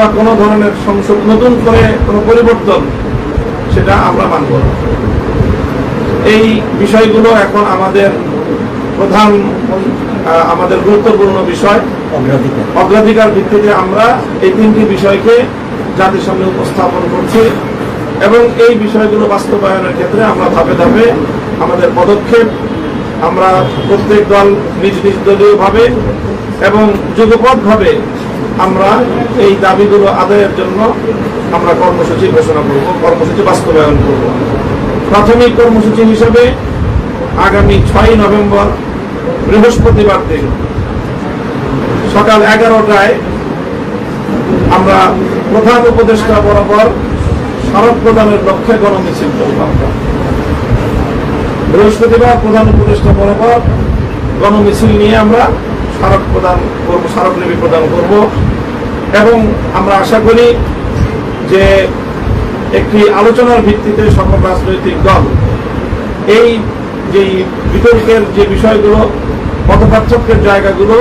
বা কোনো ধরনের সংসদ নতুন করে কোনো পরিবর্তন সেটা আমরা মানব। এই বিষয়গুলো এখন আমাদের প্রধান আমাদের গুরুত্বপূর্ণ বিষয় অগ্রাধিকার অগ্রাধিকার ভিত্তিতে আমরা এই তিনটি বিষয়কে জাতির সামনে উপস্থাপন করছি এবং এই বিষয়গুলো বাস্তবায়নের ক্ষেত্রে আমরা ধাপে ধাপে আমাদের পদক্ষেপ আমরা প্রত্যেক দল নিজ নিজ দলীয় ভাবে এবং যুগপথভাবে আমরা এই দাবিগুলো আদায়ের জন্য আমরা কর্মসূচি ঘোষণা করব, কর্মসূচি বাস্তবায়ন করব প্রাথমিক কর্মসূচি হিসেবে আগামী ছয় নভেম্বর, বৃহস্পতিবার দিন সকাল এগারোটায় আমরা প্রধান উপদেষ্টা বরাবর স্মারক প্রদানের লক্ষ্যে গণমিছিল। বৃহস্পতিবার প্রধান উপদেষ্টা বরাবর গণমিছিল নিয়ে আমরা স্মারক প্রদান করব স্মারকলিপি প্রদান করব এবং আমরা আশা করি যে একটি আলোচনার ভিত্তিতে সকল রাজনৈতিক দল এই যে বিতর্কের যে বিষয়গুলো মতপার্থক্যের জায়গাগুলো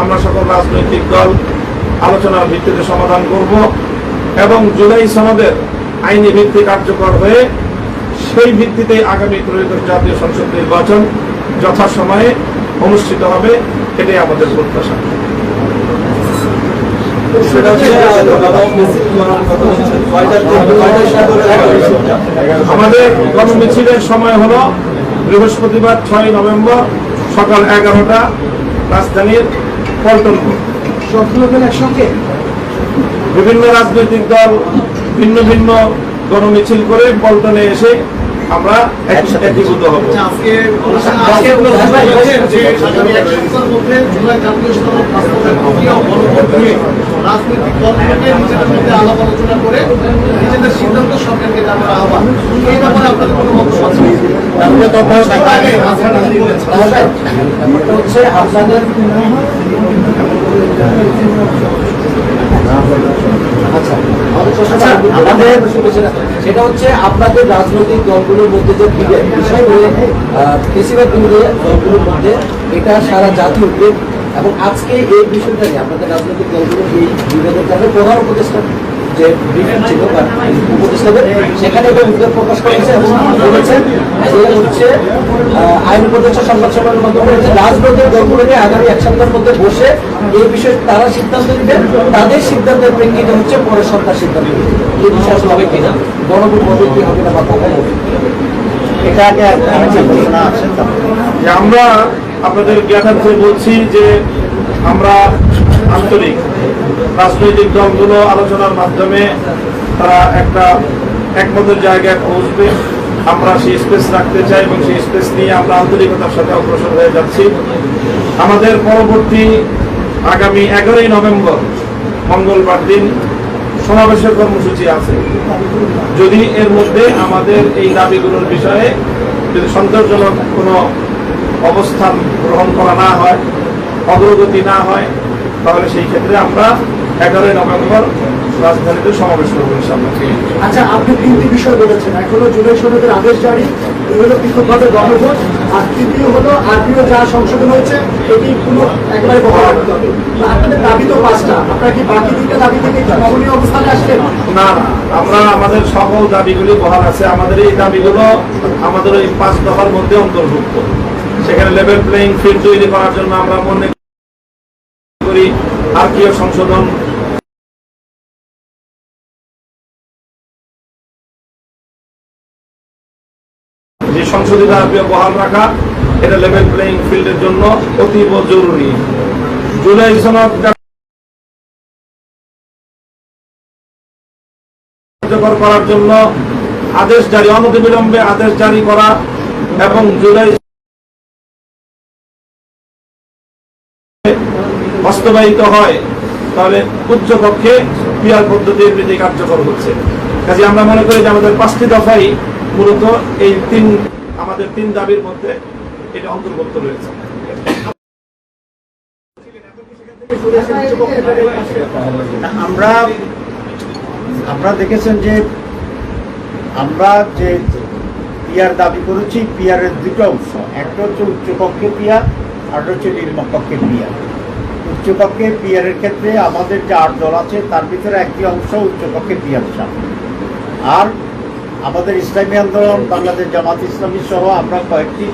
আমরা সকল রাজনৈতিক দল আলোচনার ভিত্তিতে সমাধান করব এবং জুলাই সনদের আইনি ভিত্তি কার্যকর হয়ে সেই ভিত্তিতে আগামী ত্রয়োদশ জাতীয় সংসদ নির্বাচন যথাসময়ে অনুষ্ঠিত হবে, এটাই আমাদের প্রত্যাশা। আমাদের গণমিছিলের সময় হলো বৃহস্পতিবার ছয় নভেম্বর সকাল এগারোটা রাজধানীর পল্টনপুর সবগুলো একসঙ্গে? বিভিন্ন রাজনৈতিক দল ভিন্ন ভিন্ন গণমিছিল করে পল্টনে এসে আমরা এক- একীভূত হব। আজকে জাতীয় রাজনৈতিক দলগুলোকে নিজেদের মধ্যে আলাপ আলোচনা করে নিজেদের সিদ্ধান্ত সরকারকে জানার আহ্বান। এই ব্যাপারে আপনাদের কোনো মন্তব্য আছে? হচ্ছে আপনাদের আচ্ছা আচ্ছা, আমাদের সেটা হচ্ছে আপনাদের রাজনৈতিক দলগুলোর মধ্যে যে বিষয় বেশিরভাগ দলগুলোর মধ্যে এটা সারা জাতি উদ্বেগ এবং আজকে এই বিষয়টা নিয়ে আপনাদের রাজনৈতিক দলগুলোর এই বিভেদের কারণে প্রধান উপদেষ্টা যে ব্রিফিং ছিল বা সেখানে এটা উদ্বেগ প্রকাশ করেছে এবং বলেছেন যে হচ্ছে আইন উপদেষ্টা সংবাদ সম্মেলনের মাধ্যমে যে রাজনৈতিক দলগুলো নিয়ে আগামী এক সপ্তাহের মধ্যে বসে এই বিষয়ে তারা সিদ্ধান্ত নেবেন তাদের সিদ্ধান্তের প্রেক্ষিতে হচ্ছে পরের সপ্তাহ সিদ্ধান্ত নেবে। এই বিষয়ে আসলে হবে কিনা গণভোট হবে হবে না বা কখন হবে এটা আগে আমরা আপনাদের জ্ঞাতার্থে বলছি যে আমরা আন্তরিক রাজনৈতিক দলগুলো আলোচনার মাধ্যমে তারা একটা একমতের জায়গায় পৌঁছবে। আমরা সেই স্পেস রাখতে চাই এবং সেই স্পেস নিয়ে আমরা আন্তরিকতার সাথে অগ্রসর হয়ে যাচ্ছি। আমাদের পরবর্তী আগামী এগারোই নভেম্বর মঙ্গলবার দিন সমাবেশের কর্মসূচি আছে। যদি এর মধ্যে আমাদের এই দাবিগুলোর বিষয়ে যদি সন্তোষজনক কোনো অবস্থান গ্রহণ করা না হয় অগ্রগতি না হয় তাহলে সেই ক্ষেত্রে আমরা এগারোই নভেম্বর রাজধানীতে সমাবেশ করব ইনশাল্লাহ আচ্ছা আপনি তিনটি বিষয় বলেছেন। এক হলো জুলাই সনদের আদেশ জারি দুই হলো পৃথকভাবে গণভোট আর তৃতীয় হলো আরপিও যা সংশোধন হয়েছে এটি পুরো একেবারে বহাল রাখতে হবে। আপনাদের দাবি তো পাঁচটা। আপনারা কি বাকি দুইটা দাবি থেকে নমনীয় অবস্থানে আসলেন না না আমরা আমাদের সকল দাবিগুলি বহাল আছে। আমাদের এই দাবিগুলো আমাদের এই পাঁচ দফার মধ্যে অন্তর্ভুক্ত। সেখানে লেভেল প্লেইং ফিল্ড তৈরি করার জন্য আমরা মনে করি আরপিও সংশোধন যে সংশোধিত আরপিও বহাল রাখা, এটা লেভেল প্লেইং ফিল্ডের জন্য অতীব জরুরি। জুলাই সনদ কার্যকর করার জন্য আদেশ জারি, অনতিবিলম্বে আদেশ জারি করা এবং জুলাই বাস্তবায়িত হয়, তাহলে উচ্চ কক্ষে পিয়ার পদ্ধতির বিধি কার্যকর হচ্ছে। কাজে আমরা মনে করি যে আমাদের পাঁচটি দফাই মূলত এই তিন, আমাদের তিন দাবির মধ্যে এটা অন্তর্ভুক্ত রয়েছে। আমরা আপনারা দেখেছেন যে আমরা যে পিয়ার দাবি করেছি, পিয়ারের দুটো অংশ। একটা হচ্ছে উচ্চকক্ষে পিয়ার, আর হচ্ছে নিম্নকক্ষে পিয়ার। উচ্চ উচ্চকক্ষে পিয়ারের ক্ষেত্রে আমাদের যে আট দল আছে, তার ভিতরে একটি অংশ উচ্চকক্ষে পিয়ার চান আর আমাদের ইসলামী আন্দোলন, বাংলাদেশ জামাত ইসলামী সহ আমরা কয়েকটি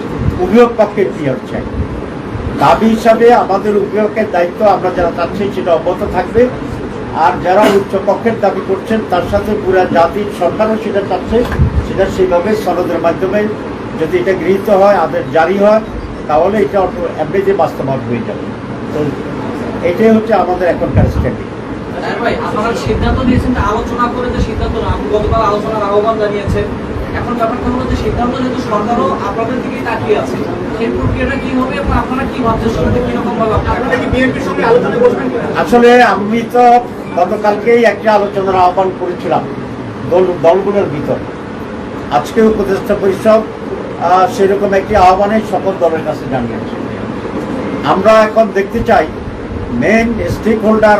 উভয় পক্ষে পিয়ার চাই। দাবি হিসাবে আমাদের উভয়কের দায়িত্ব আমরা যারা চাচ্ছি সেটা অব্যাহত থাকবে। আর যারা উচ্চপক্ষের দাবি করছেন, তার সাথে পুরা জাতির সরকারও সেটা চাচ্ছে। সেটা সেইভাবে সনদের মাধ্যমে যদি এটা গৃহীত হয়, আদেশ জারি হয়, তাহলে এটা এমনিতে বাস্তবায়ন হয়ে যাবে। তো এটাই হচ্ছে আমাদের এখনকার হ্যাঁ ভাই আপনারা সিদ্ধান্ত নিয়েছেন আলোচনা করে যে সিদ্ধান্ত না আপনি গতকাল আলোচনার আহ্বান জানিয়েছেন এখন ব্যাপারটা হলো যে সিদ্ধান্ত যেহেতু সরকারও আপনাদের দিকেই তাকিয়ে আছে সেই প্রক্রিয়াটা কি হবে এবং আপনারা কি ভাবছেন শুরুতে কীরকম ভাবে আপনারা কি বিএনপির সঙ্গে আলোচনা বসবেন আসলে আমি তো গতকালকেই একটা আলোচনার আহ্বান করেছিলাম দল দলগুলোর ভিতর। আজকে উপদেষ্টা পরিষদ সেরকম একটি আহ্বানে সকল দলের কাছে জানিয়েছে। আমরা এখন দেখতে চাই মেন স্টেক হোল্ডার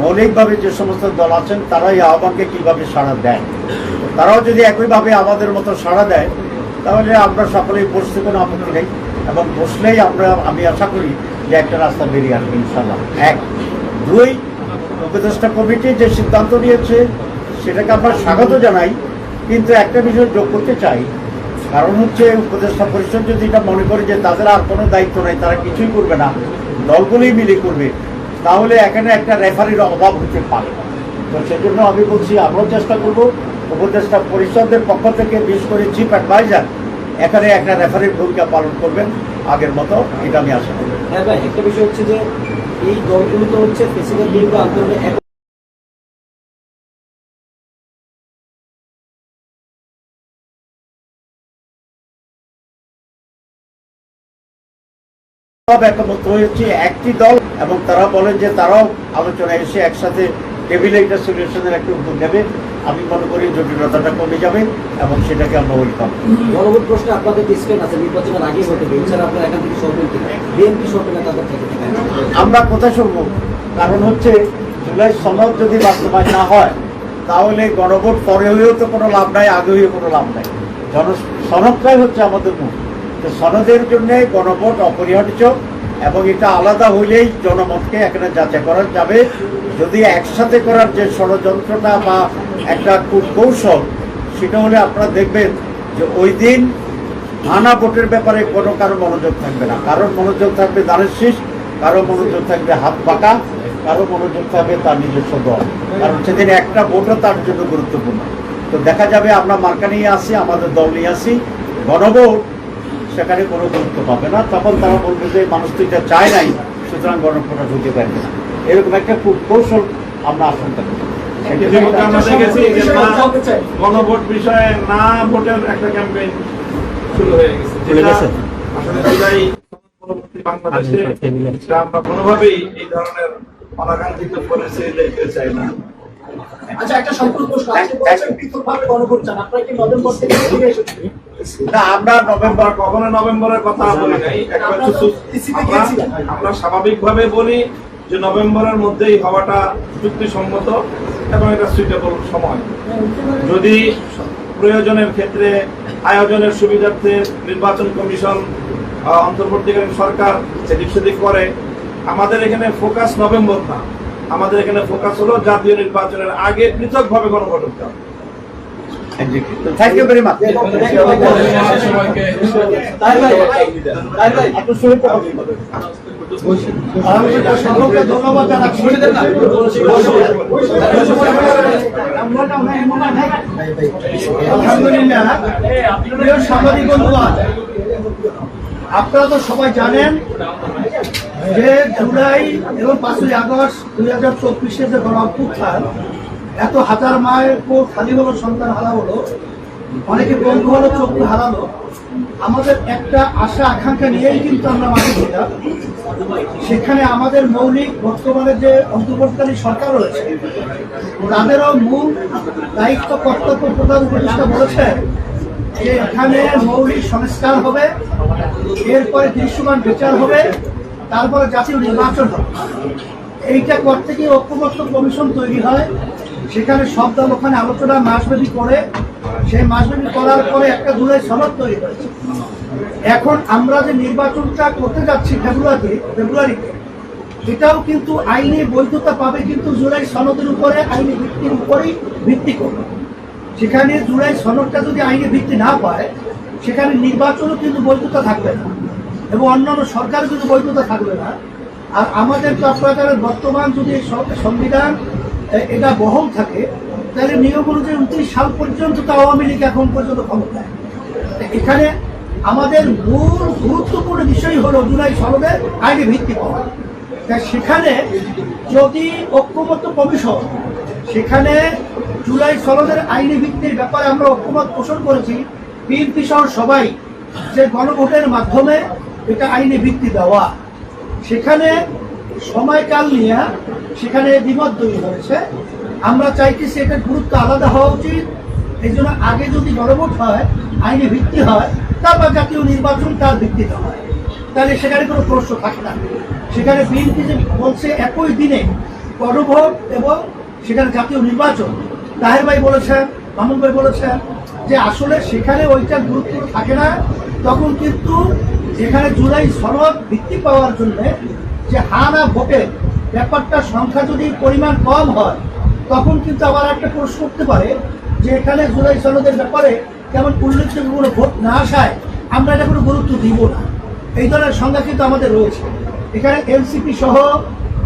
মৌলিকভাবে যে সমস্ত দল আছেন তারা এই আহ্বানকে কীভাবে সাড়া দেয়? তারাও যদি একইভাবে আমাদের মতো সাড়া দেয়, তাহলে আমরা সকলেই বসতে কোনো আপত্তি নেই এবং বসলেই আমরা, আমি আশা করি যে একটা রাস্তা বেরিয়ে আসবে ইনশাল্লাহ এক। দুই, উপদেষ্টা কমিটি যে সিদ্ধান্ত নিয়েছে, সেটাকে আমরা স্বাগত জানাই, কিন্তু একটা বিষয় যোগ করতে চাই কারণ হচ্ছে উপদেষ্টা পরিষদ যদি এটা মনে করে যে তাদের আর কোনো দায়িত্ব নেই, তারা কিছুই করবে না, দলগুলোই মিলে করবে, তাহলে এখানে একটা রেফারির অভাব হতে পারে। তো সেজন্য আমি বলছি, আমরাও চেষ্টা করব, উপদেষ্টা পরিষদের পক্ষ থেকে বিশেষ করে চিফ অ্যাডভাইজার এখানে একটা রেফারির ভূমিকা পালন করবেন, আগের মতো, এটা আমি আশা করি। হ্যাঁ ভাই, একটা বিষয় হচ্ছে যে এই দলগুলো তো হচ্ছে সব একমত হয়েছে একটি দল এবং তারা বলেন যে তারাও আলোচনায় এসে একসাথে টেবিলে একটা সলিউশনের একটা উদ্যোগ নেবে আমি মনে করি জটিলতাটা কমে যাবে এবং সেটাকে আমরা ওয়েলকাম জনগণ প্রশ্নে আপনাদের ডিসপ্লেন আছে নির্বাচনের আগেই হতে হবে এছাড়া আপনারা এখান থেকে সরবেন কিনা বিএনপি সরবে না তাদের থেকে আমরা কোথায় শুনব। কারণ হচ্ছে জুলাই সনদ যদি বাস্তবায়ন না হয় তাহলে গণভোট পরে হয়েও তো কোনো লাভ নাই আগে হয়েও কোনো লাভ নাই। জন সনদটাই হচ্ছে আমাদের মূল। তো সনদের জন্য গণভোট অপরিহার্য এবং এটা আলাদা হইলেই জনমতকে এখানে যাচাই করা যাবে। যদি একসাথে করার যে ষড়যন্ত্রটা বা একটা কৌশল সেটা হলে আপনারা দেখবেন যে ওই দিন আনা ভোটের ব্যাপারে কোনো কারও মনোযোগ থাকবে না। কারোর মনোযোগ থাকবে দানের শীষ, কারও মনোযোগ থাকবে হাত পাকা কারও মনোযোগ থাকবে তার নিজস্ব দল। কারণ সেদিন একটা ভোটও তার জন্য গুরুত্বপূর্ণ। তো দেখা যাবে আমরা মার্কা নিয়ে আসি, আমাদের দল নিয়ে আসি। গণভোট সেখানে কোনো গুরুত্ব পাবে না। তখন তারা বলবে যে মানুষ তো এটা চায় নাই সুতরাং গণভোটটা ঢুকে পারবে না। এরকম একটা খুব কৌশল আমরা আশঙ্কা করি। ইতিমধ্যে আমরা দেখেছি যে না গণভোট বিষয়ে না ভোটের একটা ক্যাম্পেইন শুরু হয়ে গেছে। আসলে জুলাই পরবর্তী বাংলাদেশে এটা আমরা কোনোভাবেই এই ধরনের অনাকাঙ্ক্ষিত পরিস্থিতি দেখতে চাই না। আচ্ছা একটা সম্পূর্ণ প্রশ্ন আজকে বলছেন পৃথকভাবে গণভোট চান। আপনারা কি নভেম্বর থেকে ফিরে এসেছেন না আমরা নভেম্বর কখনো নভেম্বরের কথা বলি নাই। আমরা- স্বাভাবিকভাবে বলি যে নভেম্বরের মধ্যেই হওয়াটা যুক্তিসম্মত এবং এটা সুইটেবল সময়। যদি প্রয়োজনের ক্ষেত্রে আয়োজনের সুবিধার্থে নির্বাচন কমিশন অন্তর্বর্তীকালীন সরকার সেদিক সেদিক করে আমাদের এখানে ফোকাস নভেম্বর না। আমাদের এখানে ফোকাস হলো জাতীয় নির্বাচনের আগে পৃথকভাবে গণভোট হবে থ্যাংক ইউ ভেরি মাচ ধন্যবাদ আলহামদুলিল্লাহ আপনারা তো সবাই জানেন যে জুলাই এবং পাঁচই আগস্ট দুই হাজার চব্বিশে যে গণ এত হাজার মায়ের কোল খালি হলো, সন্তান হারা হলো, অনেকে বন্ধু হলো, চক্ষু হারালো। আমাদের একটা আশা, আকাঙ্ক্ষা নিয়েই কিন্তু আমরা মাঠে ছিলাম। সেখানে আমাদের মৌলিক বর্তমানে যে অন্তর্বর্তীকালীন সরকার রয়েছে, তাদেরও মূল দায়িত্ব, কর্তব্য প্রধান উপদেষ্টা বলেছেন যে এখানে মৌলিক সংস্কার হবে, এরপরে দৃশ্যমান বিচার হবে। তারপরে জাতীয় নির্বাচন এইটা করতে গিয়ে ঐক্যবদ্ধ কমিশন তৈরি হয়। সেখানে সব দল ওখানে আলোচনা, মাসব্যাপী করে। সেই মাসব্যাপী করার পরে একটা দূরে সনদ তৈরি হয়েছে। এখন আমরা যে নির্বাচনটা করতে যাচ্ছি ফেব্রুয়ারি ফেব্রুয়ারিতে এটাও কিন্তু আইনি বৈধতা পাবে কিন্তু জুলাই সনদের উপরে, আইনি ভিত্তির উপরেই ভিত্তি করবে। সেখানে জুলাই সনদটা যদি আইনি ভিত্তি না পায়, সেখানে নির্বাচনও কিন্তু বৈধতা থাকবে না। এবং অন্যান্য সরকার কিন্তু বৈধতা থাকবে না। আর আমাদের তো আপনাদের বর্তমান যদি সংবিধান এটা বহল থাকে, তাহলে নিয়ম অনুযায়ী উনত্রিশ সাল পর্যন্ত তো আওয়ামী লীগ এখন পর্যন্ত ক্ষমতায়। এখানে আমাদের মূল গুরুত্বপূর্ণ বিষয় হলো জুলাই সনদের আইনি ভিত্তি পাওয়া। তা সেখানে যদি ঐক্যমত্য কমিশন, সেখানে জুলাই সনদের আইনি ভিত্তির ব্যাপারে আমরা ঐক্যমত পোষণ করেছি, বিএনপি সহ সবাই যে গণভোটের মাধ্যমে এটা আইনি ভিত্তি দেওয়া। সেখানে সময়কাল নিয়ে সেখানে দ্বিমত তৈরি হয়েছে। আমরা চাইতেছি এটার গুরুত্ব আলাদা হওয়া উচিত। এই জন্য আগে যদি গণভোট হয়, আইনি ভিত্তি হয়, তারপর জাতীয় নির্বাচন তার ভিত্তিতে হয়। তাহলে সেখানে কোনো প্রশ্ন থাকে না। সেখানে বিএনপি যে বলছে একই দিনে গণভোট এবং সেখানে জাতীয় নির্বাচন, তাহের ভাই বলেছেন মামুন ভাই বলেছেন যে আসলে সেখানে ওইটা গুরুত্ব থাকে না। তখন কিন্তু যেখানে জুলাই সনদ ভিত্তি পাওয়ার জন্য যে হা না ভোটের ব্যাপারটা সংখ্যা যদি পরিমাণ কম হয়, তখন কিন্তু আবার একটা প্রশ্ন করতে পারে যে এখানে জুলাই সনদের ব্যাপারে কেমন উল্লেখযোগ্য কোনো ভোট না আসায় আমরা এটা কোনো গুরুত্ব দিব না। এই ধরনের সংজ্ঞা কিন্তু আমাদের রয়েছে। এখানে এনসিপি সহ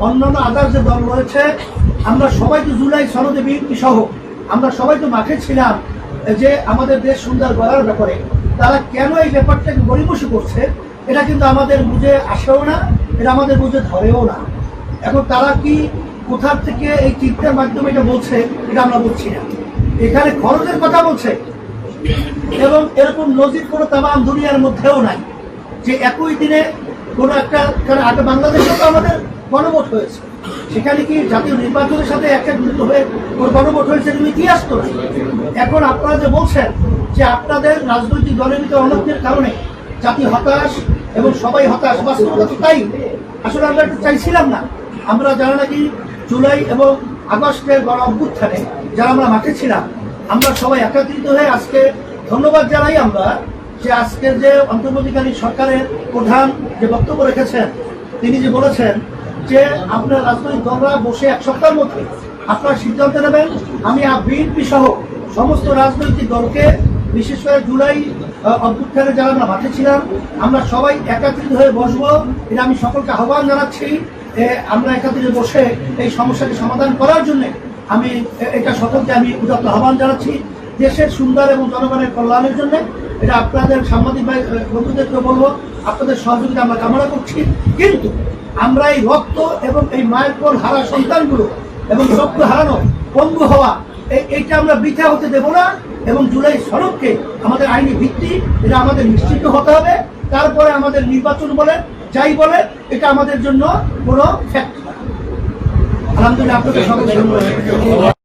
অন্যান্য আদার যে দল রয়েছে, আমরা সবাই তো জুলাই সনদে বিএনপি সহ, আমরা সবাই তো মাঠে ছিলাম যে আমাদের দেশ সুন্দর করার ব্যাপারে। তারা কেন এই ব্যাপারটাকে গরিবসী করছে, এটা কিন্তু আমাদের বুঝে আসেও না, এটা আমাদের বুঝে ধরেও না। এখন তারা কি কোথার থেকে এই চিন্তার মাধ্যমে এটা বলছে, এটা আমরা বলছি না। এখানে খরচের কথা বলছে, এবং এরকম নজির কোনো তামাম দুনিয়ার মধ্যেও নাই। যে একই দিনে কোনো একটা, কারণ আগে বাংলাদেশে তো আমাদের গণভোট হয়েছে। সেখানে কি জাতীয় নির্বাচনের সাথে একটা যুক্ত হয়ে গণভোট হয়েছে এরকম ইতিহাস তো এখন আপনারা যে বলছেন যে আপনাদের রাজনৈতিক দলের ভিতরে অনৈক্যের কারণে জাতি হতাশ এবং সবাই হতাশ, বাস্তবতা তো তাই। আসলে আমরা একটু চাইছিলাম না। আমরা যারা নাকি জুলাই এবং আগস্টের গণ অভ্যুত্থানে, যারা আমরা মাঠে ছিলাম, আমরা সবাই একত্রিত হয়ে আজকে ধন্যবাদ জানাই আমরা যে আজকের যে অন্তর্বর্তীকালীন সরকারের প্রধান যে বক্তব্য রেখেছেন, তিনি যে বলেছেন যে আপনার রাজনৈতিক দলরা বসে এক সপ্তাহের মধ্যে আপনারা সিদ্ধান্ত নেবেন। আমি বিএনপি সহ সমস্ত রাজনৈতিক দলকে, বিশেষ করে জুলাই অভ্যুত্থানে যারা আমরা মাঠে ছিলাম, আমরা সবাই একাত্রিত হয়ে বসবো। এটা আমি সকলকে আহ্বান জানাচ্ছি আমরা একত্রিত বসে এই সমস্যাকে সমাধান করার জন্য আমি এটা সকলকে আমি উদাত্ত আহ্বান জানাচ্ছি। দেশের সুন্দর এবং জনগণের কল্যাণের জন্য এটা আপনাদের সাংবাদিক বন্ধুদেরকে বলব, আপনাদের সহযোগিতা আমরা কামনা করছি। কিন্তু আমরা এই রক্ত এবং এই মায়ের পর হারা সন্তানগুলো এবং রক্ত হারানো পঙ্গু হওয়া এই- এইটা আমরা বৃথা হতে দেব না এবং জুলাই সড়ককে আমাদের আইনি ভিত্তি, এটা আমাদের নিশ্চিত হতে হবে। তারপরে আমাদের নির্বাচন বলে, যাই বলে, এটা আমাদের জন্য কোনো ফ্যাক্ট আলহামদুলিল্লাহ আপনাদের ধন্যবাদ।